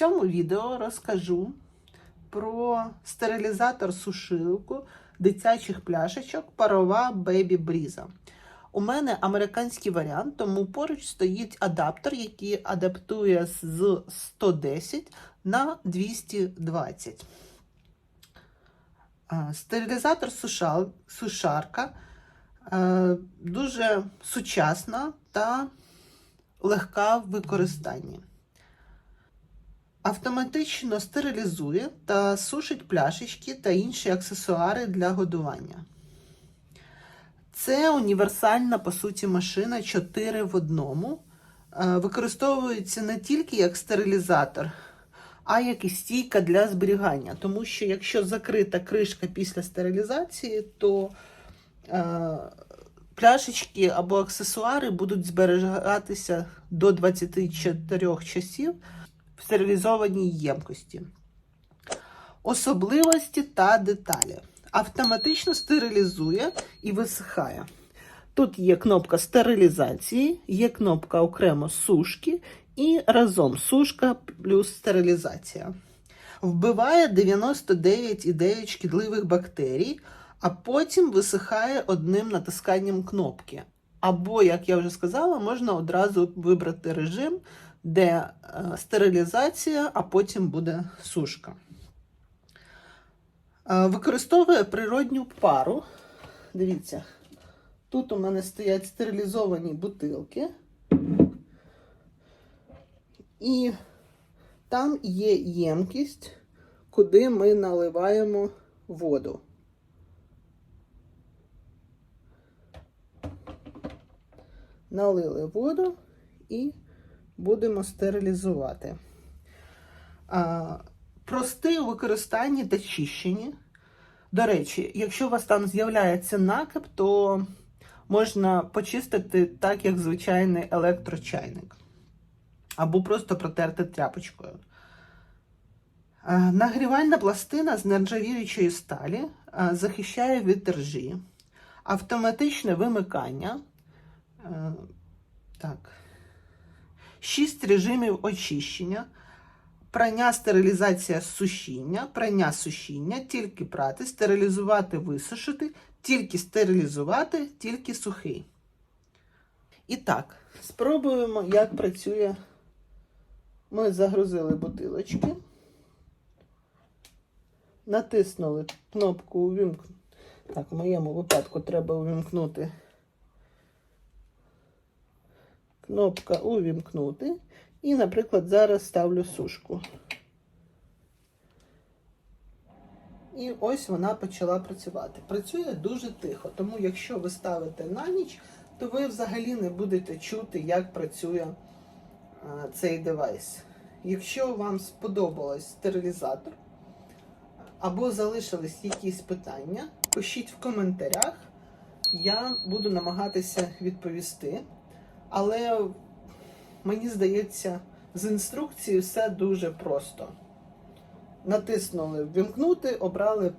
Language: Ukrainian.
цьому відео розкажу про стерилізатор-сушилку дитячих пляшечок парова Baby Breeze. У мене американський варіант, тому поруч стоїть адаптер, який адаптує з 110 на 220. Стерилізатор сушарка дуже сучасна та легка в використанні. Автоматично стерилізує та сушить пляшечки та інші аксесуари для годування. Це універсальна, по суті, машина 4 в одному. Е, Використовується не тільки як стерилізатор, а як і стійка для зберігання. Тому що якщо закрита кришка після стерилізації, то е, пляшечки або аксесуари будуть зберігатися до 24 часів в стерилізованій ємкості. Особливості та деталі. Автоматично стерилізує і висихає. Тут є кнопка стерилізації, є кнопка окремо сушки і разом сушка плюс стерилізація. Вбиває 99,9 шкідливих бактерій, а потім висихає одним натисканням кнопки. Або, як я вже сказала, можна одразу вибрати режим, де е, стерилізація, а потім буде сушка. Е, Використовує природню пару. Дивіться, тут у мене стоять стерилізовані бутилки. І там є ємкість, куди ми наливаємо воду. Налили воду і будемо стерилізувати. А, простий у використанні та чищенні. До речі, якщо у вас там з'являється накип, то можна почистити так, як звичайний електрочайник. Або просто протерти тряпочкою. Нагрівальна пластина з нержавіючої сталі захищає від ржі. Автоматичне вимикання. Так. Шість режимів очищення. Прання, стерилізація, сушіння, прання, сушіння, тільки прати, стерилізувати, висушити, тільки стерилізувати, тільки сухий. І так, спробуємо, як працює. Ми загрузили бутилочки, натиснули кнопку увімкнути. Так, в моєму випадку треба увімкнути. Кнопка увімкнути. І, наприклад, зараз ставлю сушку. І ось вона почала працювати. Працює дуже тихо, тому якщо ви ставите на ніч, то ви взагалі не будете чути, як працює цей девайс. Якщо вам сподобалось стерилізатор або залишились якісь питання, пишіть в коментарях. Я буду намагатися відповісти. Але мені здається, з інструкцією все дуже просто. Натиснули Вімкнути, обрали